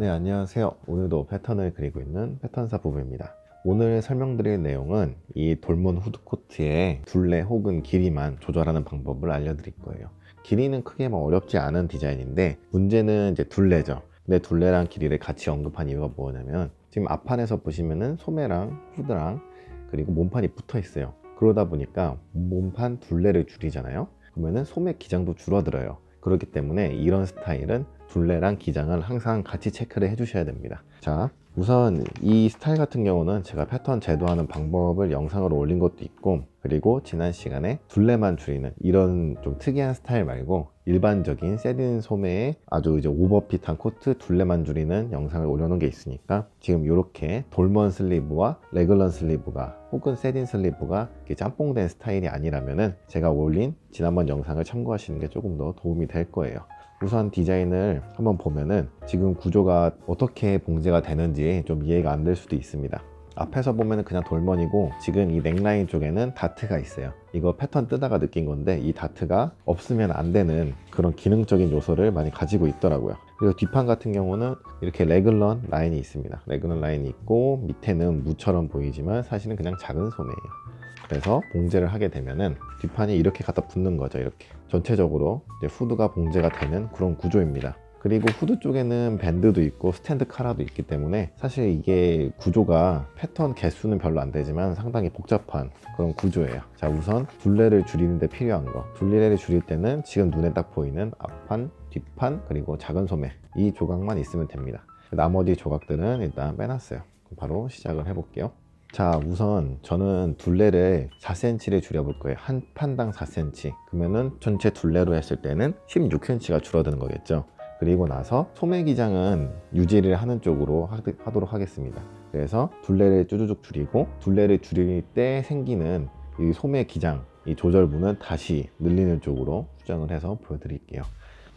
네, 안녕하세요. 오늘도 패턴을 그리고 있는 패턴사 부부입니다. 오늘 설명드릴 내용은 이 돌문 후드코트의 둘레 혹은 길이만 조절하는 방법을 알려드릴 거예요. 길이는 크게 뭐 어렵지 않은 디자인인데 문제는 이제 둘레죠. 근데 둘레랑 길이를 같이 언급한 이유가 뭐냐면 지금 앞판에서 보시면은 소매랑 후드랑 그리고 몸판이 붙어 있어요. 그러다 보니까 몸판 둘레를 줄이잖아요. 그러면은 소매 기장도 줄어들어요. 그렇기 때문에 이런 스타일은 둘레랑 기장을 항상 같이 체크를 해주셔야 됩니다. 자, 우선 이 스타일 같은 경우는 제가 패턴 제도하는 방법을 영상으로 올린 것도 있고 그리고 지난 시간에 둘레만 줄이는 이런 좀 특이한 스타일 말고 일반적인 세딘 소매에 아주 이제 오버핏한 코트 둘레만 줄이는 영상을 올려놓은 게 있으니까 지금 이렇게 돌먼 슬리브와 레글런 슬리브가 혹은 세딘 슬리브가 짬뽕된 스타일이 아니라면은 제가 올린 지난번 영상을 참고하시는 게 조금 더 도움이 될 거예요. 우선 디자인을 한번 보면은 지금 구조가 어떻게 봉제가 되는지 좀 이해가 안 될 수도 있습니다. 앞에서 보면은 그냥 돌머니고 지금 이 넥라인 쪽에는 다트가 있어요. 이거 패턴 뜨다가 느낀 건데 이 다트가 없으면 안 되는 그런 기능적인 요소를 많이 가지고 있더라고요. 그리고 뒷판 같은 경우는 이렇게 레글런 라인이 있습니다. 레글런 라인이 있고 밑에는 무처럼 보이지만 사실은 그냥 작은 소매예요. 그래서 봉제를 하게 되면은 뒷판이 이렇게 갖다 붙는 거죠. 이렇게 전체적으로 후드가 봉제가 되는 그런 구조입니다. 그리고 후드 쪽에는 밴드도 있고 스탠드 카라도 있기 때문에 사실 이게 구조가 패턴 개수는 별로 안 되지만 상당히 복잡한 그런 구조예요. 자 우선 둘레를 줄이는데 필요한 거 둘레를 줄일 때는 지금 눈에 딱 보이는 앞판, 뒷판 그리고 작은 소매 이 조각만 있으면 됩니다. 나머지 조각들은 일단 빼놨어요. 바로 시작을 해볼게요. 자 우선 저는 둘레를 4cm를 줄여볼 거예요. 한 판당 4cm 그러면은 전체 둘레로 했을 때는 16cm가 줄어드는 거겠죠. 그리고 나서 소매 기장은 유지를 하는 쪽으로 하도록 하겠습니다. 그래서 둘레를 쭈쭈쭉 줄이고 둘레를 줄일 때 생기는 이 소매 기장 이 조절부는 다시 늘리는 쪽으로 수정을 해서 보여드릴게요.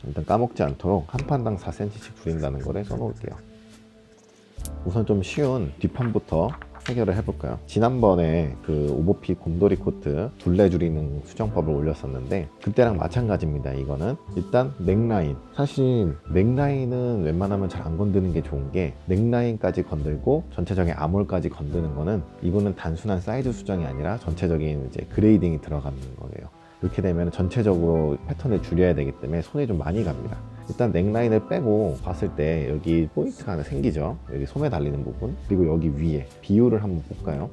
일단 까먹지 않도록 한 판당 4cm씩 줄인다는 거를 써놓을게요. 우선 좀 쉬운 뒷판부터 해결을 해볼까요? 지난번에 그 오버핏 곰돌이 코트 둘레 줄이는 수정법을 올렸었는데 그때랑 마찬가지입니다. 이거는 일단 넥라인 사실 넥라인은 웬만하면 잘 안 건드는 게 좋은 게 넥라인까지 건들고 전체적인 암홀까지 건드는 거는 이거는 단순한 사이즈 수정이 아니라 전체적인 이제 그레이딩이 들어가는 거예요. 이렇게 되면 전체적으로 패턴을 줄여야 되기 때문에 손이 좀 많이 갑니다. 일단 넥라인을 빼고 봤을 때 여기 포인트가 하나 생기죠. 여기 소매 달리는 부분. 그리고 여기 위에 비율을 한번 볼까요?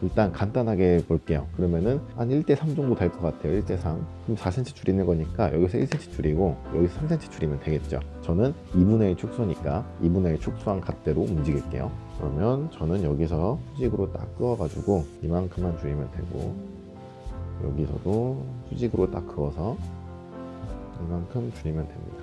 일단 간단하게 볼게요. 그러면은 한 1대3 정도 될 것 같아요. 1대3. 그럼 4cm 줄이는 거니까 여기서 1cm 줄이고 여기서 3cm 줄이면 되겠죠. 저는 2분의 1 축소니까 2분의 1 축소한 값대로 움직일게요. 그러면 저는 여기서 수직으로 딱 그어가지고 이만큼만 줄이면 되고 여기서도 수직으로 딱 그어서 이만큼 줄이면 됩니다.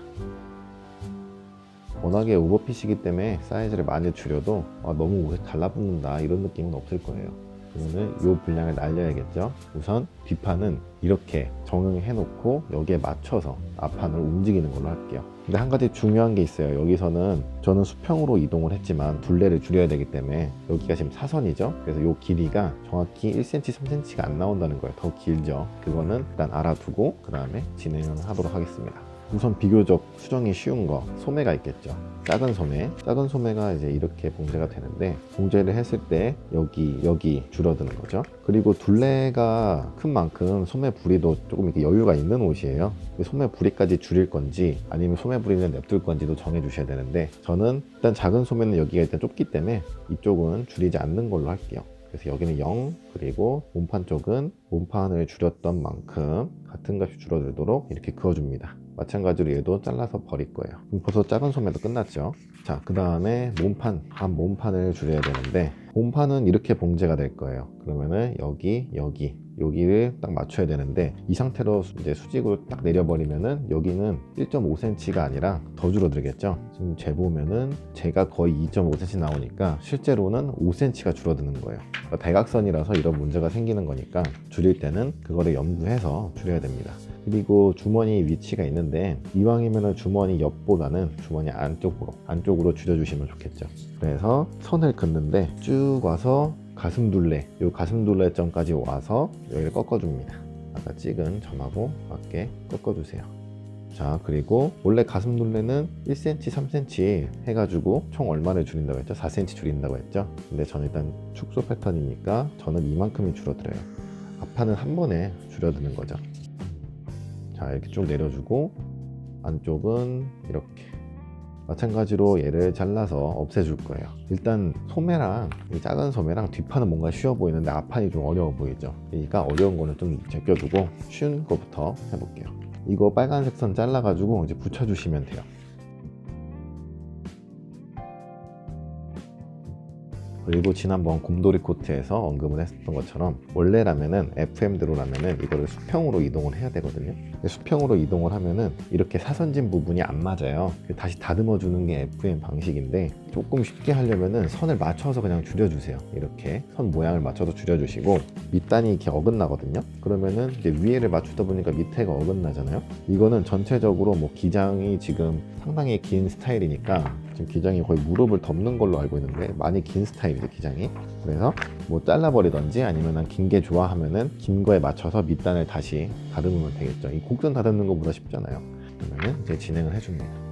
워낙에 오버핏이기 때문에 사이즈를 많이 줄여도 아, 너무 옷에 달라붙는다 이런 느낌은 없을 거예요. 그러면 이 분량을 날려야겠죠. 우선 뒷판은 이렇게 정형해 놓고 여기에 맞춰서 앞판을 움직이는 걸로 할게요. 근데 한 가지 중요한 게 있어요. 여기서는 저는 수평으로 이동을 했지만 둘레를 줄여야 되기 때문에 여기가 지금 사선이죠. 그래서 이 길이가 정확히 1cm, 3cm가 안 나온다는 거예요. 더 길죠. 그거는 일단 알아두고 그 다음에 진행을 하도록 하겠습니다. 우선 비교적 수정이 쉬운 거 소매가 있겠죠. 작은 소매. 작은 소매가 이제 이렇게 봉제가 되는데 봉제를 했을 때 여기 여기 줄어드는 거죠. 그리고 둘레가 큰 만큼 소매 부리도 조금 이렇게 여유가 있는 옷이에요. 소매 부리까지 줄일 건지 아니면 소매 부리는 냅둘 건지도 정해 주셔야 되는데 저는 일단 작은 소매는 여기가 일단 좁기 때문에 이쪽은 줄이지 않는 걸로 할게요. 그래서 여기는 0 그리고 몸판 쪽은 몸판을 줄였던 만큼 같은 값이 줄어들도록 이렇게 그어줍니다. 마찬가지로 얘도 잘라서 버릴 거예요. 벌써 작은 소매도 끝났죠? 자 그 다음에 몸판 한 몸판을 줄여야 되는데 몸판은 이렇게 봉제가 될 거예요. 그러면은 여기 여기 여기를 딱 맞춰야 되는데 이 상태로 이제 수직으로 딱 내려버리면은 여기는 1.5cm가 아니라 더 줄어들겠죠? 지금 재보면은 제가 거의 2.5cm 나오니까 실제로는 5cm가 줄어드는 거예요. 그러니까 대각선이라서 이런 문제가 생기는 거니까 줄일 때는 그거를 염두해서 줄여야 됩니다. 그리고 주머니 위치가 있는데 이왕이면 주머니 옆보다는 주머니 안쪽으로 안쪽으로 줄여주시면 좋겠죠. 그래서 선을 긋는데 쭉 와서 가슴 둘레 요 가슴 둘레점까지 와서 여기를 꺾어줍니다. 아까 찍은 점하고 맞게 꺾어주세요 자 그리고 원래 가슴 둘레는 1cm, 3cm 해가지고 총 얼마를 줄인다고 했죠? 4cm 줄인다고 했죠? 근데 저는 일단 축소 패턴이니까 저는 이만큼이 줄어들어요. 앞판은 한 번에 줄어드는 거죠. 자 이렇게 쭉 내려주고 안쪽은 이렇게 마찬가지로 얘를 잘라서 없애줄 거예요. 일단 소매랑 이 작은 소매랑 뒷판은 뭔가 쉬워 보이는데 앞판이 좀 어려워 보이죠. 그러니까 어려운 거는 좀 제껴두고 쉬운 거부터 해볼게요. 이거 빨간색 선 잘라가지고 이제 붙여주시면 돼요. 그리고 지난번 곰돌이 코트에서 언급을 했었던 것처럼 원래라면은 FM대로라면은 이거를 수평으로 이동을 해야 되거든요. 수평으로 이동을 하면은 이렇게 사선진 부분이 안 맞아요. 다시 다듬어 주는 게 FM 방식인데 조금 쉽게 하려면은 선을 맞춰서 그냥 줄여주세요. 이렇게 선 모양을 맞춰서 줄여주시고 밑단이 이렇게 어긋나거든요. 그러면은 이제 위에를 맞추다 보니까 밑에가 어긋나잖아요. 이거는 전체적으로 뭐 기장이 지금 상당히 긴 스타일이니까 지금 기장이 거의 무릎을 덮는 걸로 알고 있는데 많이 긴 스타일이죠 기장이. 그래서 뭐 잘라버리던지 아니면 긴 게 좋아하면은 긴 거에 맞춰서 밑단을 다시 다듬으면 되겠죠. 이 곡선 다듬는 것보다 쉽잖아요. 그러면은 이제 진행을 해줍니다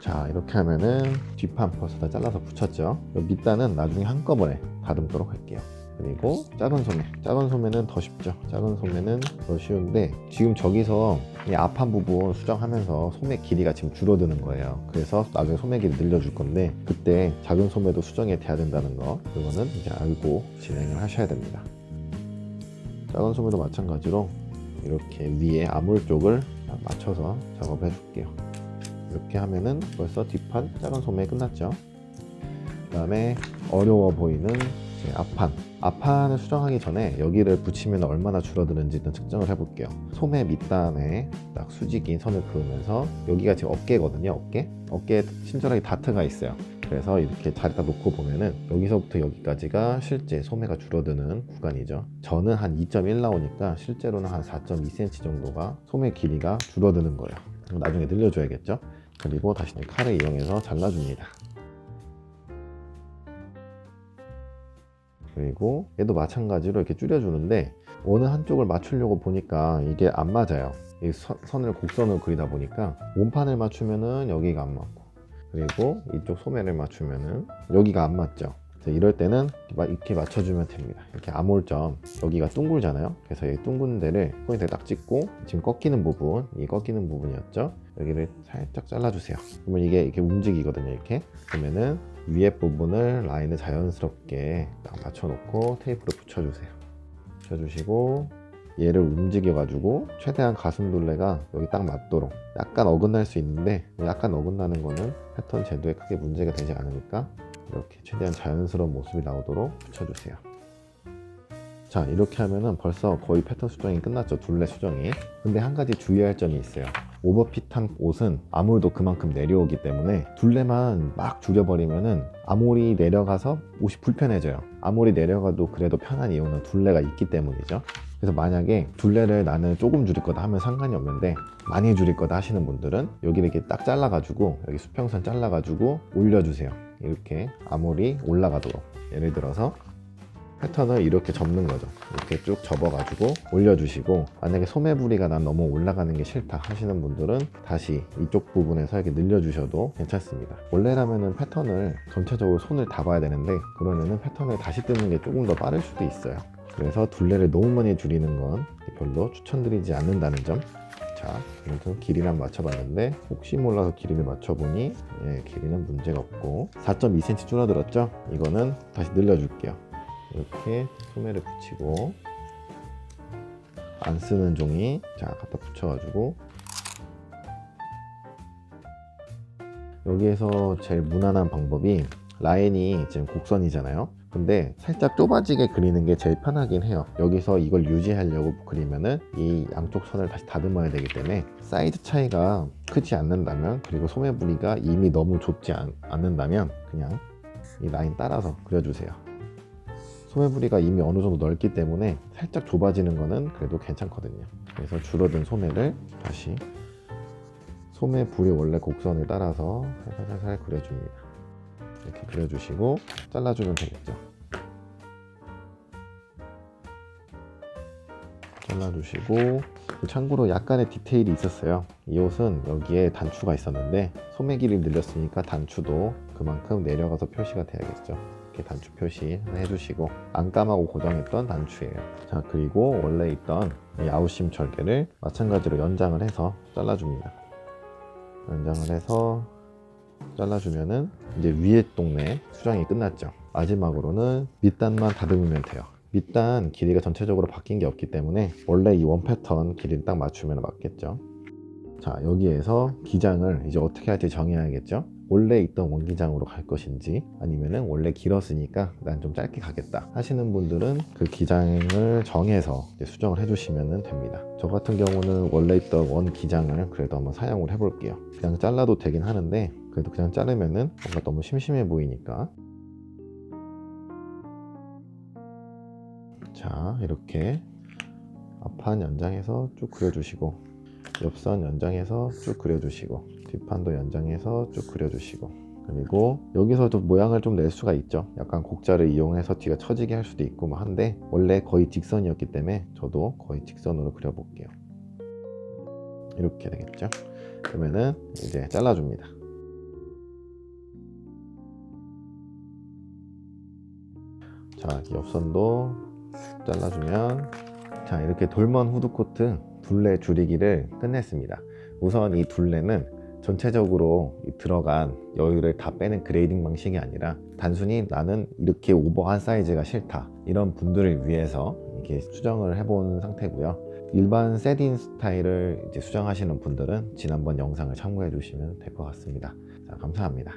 자 이렇게 하면은 뒷판 다 잘라서 붙였죠. 밑단은 나중에 한꺼번에 다듬도록 할게요. 그리고 작은 소매. 작은 소매는 더 쉽죠. 작은 소매는 더 쉬운데 지금 저기서 이 앞판 부분 수정하면서 소매 길이가 지금 줄어드는 거예요. 그래서 나중에 소매 길이 늘려줄 건데 그때 작은 소매도 수정이 돼야 된다는 거. 그거는 이제 알고 진행을 하셔야 됩니다. 작은 소매도 마찬가지로 이렇게 위에 아물 쪽을 딱 맞춰서 작업해 줄게요 이렇게 하면은 벌써 뒷판 작은 소매 끝났죠. 그 다음에 어려워 보이는 앞판. 앞판을 수정하기 전에 여기를 붙이면 얼마나 줄어드는지 일단 측정을 해볼게요. 소매 밑단에 딱 수직인 선을 그으면서 여기가 지금 어깨거든요 어깨. 어깨에 친절하게 다트가 있어요. 그래서 이렇게 자리다 놓고 보면은 여기서부터 여기까지가 실제 소매가 줄어드는 구간이죠. 저는 한 2.1 나오니까 실제로는 한 4.2cm 정도가 소매 길이가 줄어드는 거예요. 나중에 늘려줘야겠죠 그리고 다시 칼을 이용해서 잘라줍니다. 그리고 얘도 마찬가지로 이렇게 줄여주는데 어느 한쪽을 맞추려고 보니까 이게 안 맞아요. 이 선- 선을 곡선을 그리다 보니까 몸판을 맞추면은 여기가 안 맞고 그리고 이쪽 소매를 맞추면은 여기가 안 맞죠 이럴 때는 이렇게 맞춰주면 됩니다. 이렇게 암홀점 여기가 둥글잖아요. 그래서 이 둥근 데를 포인트를 딱 찍고 지금 꺾이는 부분 이 꺾이는 부분이었죠? 여기를 살짝 잘라주세요. 그러면 이게 이렇게 움직이거든요 이렇게. 그러면은 위에 부분을 라인을 자연스럽게 딱 맞춰놓고 테이프로 붙여주세요. 붙여주시고 얘를 움직여가지고 최대한 가슴 둘레가 여기 딱 맞도록 약간 어긋날 수 있는데 약간 어긋나는 거는 패턴 제도에 크게 문제가 되지 않으니까 이렇게 최대한 자연스러운 모습이 나오도록 붙여주세요. 자 이렇게 하면은 벌써 거의 패턴 수정이 끝났죠 둘레 수정이. 근데 한 가지 주의할 점이 있어요. 오버핏한 옷은 아몰도 그만큼 내려오기 때문에 둘레만 막 줄여버리면은 아몰이 내려가서 옷이 불편해져요. 아몰이 내려가도 그래도 편한 이유는 둘레가 있기 때문이죠. 그래서 만약에 둘레를 나는 조금 줄일 거다 하면 상관이 없는데 많이 줄일 거다 하시는 분들은 여기를 이렇게 딱 잘라가지고 여기 수평선 잘라가지고 올려주세요 이렇게 아몰이 올라가도록 예를 들어서 패턴을 이렇게 접는 거죠. 이렇게 쭉 접어가지고 올려주시고 만약에 소매 부리가 난 너무 올라가는 게 싫다 하시는 분들은 다시 이쪽 부분에서 이렇게 늘려주셔도 괜찮습니다. 원래라면은 패턴을 전체적으로 손을 다 봐야 되는데 그러면은 패턴을 다시 뜨는 게 조금 더 빠를 수도 있어요. 그래서 둘레를 너무 많이 줄이는 건 별로 추천드리지 않는다는 점. 자, 아무튼 길이랑 맞춰봤는데 혹시 몰라서 길이를 맞춰보니 예, 길이는 문제가 없고 4.2cm 줄어들었죠? 이거는 다시 늘려줄게요. 이렇게 소매를 붙이고 안 쓰는 종이 자 갖다 붙여가지고 여기에서 제일 무난한 방법이 라인이 지금 곡선이잖아요 근데 살짝 좁아지게 그리는 게 제일 편하긴 해요 여기서 이걸 유지하려고 그리면은 이 양쪽 선을 다시 다듬어야 되기 때문에 사이즈 차이가 크지 않는다면 그리고 소매 부리가 이미 너무 좁지 않, 않는다면 그냥 이 라인 따라서 그려주세요 소매 부리가 이미 어느 정도 넓기 때문에 살짝 좁아지는 거는 그래도 괜찮거든요. 그래서 줄어든 소매를 다시 소매 부리 원래 곡선을 따라서 살살살살 그려줍니다. 이렇게 그려주시고 잘라주면 되겠죠. 잘라주시고 참고로 약간의 디테일이 있었어요. 이 옷은 여기에 단추가 있었는데 소매 길이 늘렸으니까 단추도 그만큼 내려가서 표시가 돼야겠죠. 이렇게 단추 표시 해주시고 안 감하고 고정했던 단추예요. 자 그리고 원래 있던 이 아웃심 절개를 마찬가지로 연장을 해서 잘라줍니다. 연장을 해서 잘라주면은 이제 위에 동네 수정이 끝났죠. 마지막으로는 밑단만 다듬으면 돼요. 밑단 길이가 전체적으로 바뀐 게 없기 때문에 원래 이 원 패턴 길이를 딱 맞추면 맞겠죠. 자 여기에서 기장을 이제 어떻게 할지 정해야겠죠. 원래 있던 원기장으로 갈 것인지 아니면은 원래 길었으니까 난 좀 짧게 가겠다 하시는 분들은 그 기장을 정해서 수정을 해주시면 됩니다. 저 같은 경우는 원래 있던 원 기장을 그래도 한번 사용을 해볼게요. 그냥 잘라도 되긴 하는데 그래도 그냥 자르면은 뭔가 너무 심심해 보이니까 자 이렇게 앞판 연장해서 쭉 그려주시고 옆선 연장해서 쭉 그려주시고 뒷판도 연장해서 쭉 그려주시고. 그리고 여기서도 모양을 좀 낼 수가 있죠. 약간 곡자를 이용해서 뒤가 처지게 할 수도 있고 뭐 한데 원래 거의 직선이었기 때문에 저도 거의 직선으로 그려볼게요. 이렇게 되겠죠? 그러면은 이제 잘라줍니다. 자 옆선도 잘라주면 자 이렇게 돌먼 후드코트 둘레 줄이기를 끝냈습니다. 우선 이 둘레는 전체적으로 이 들어간 여유를 다 빼는 그레이딩 방식이 아니라 단순히 나는 이렇게 오버한 사이즈가 싫다 이런 분들을 위해서 이렇게 수정을 해본 상태고요. 일반 세딘 스타일을 이제 수정하시는 분들은 지난번 영상을 참고해 주시면 될 것 같습니다. 자, 감사합니다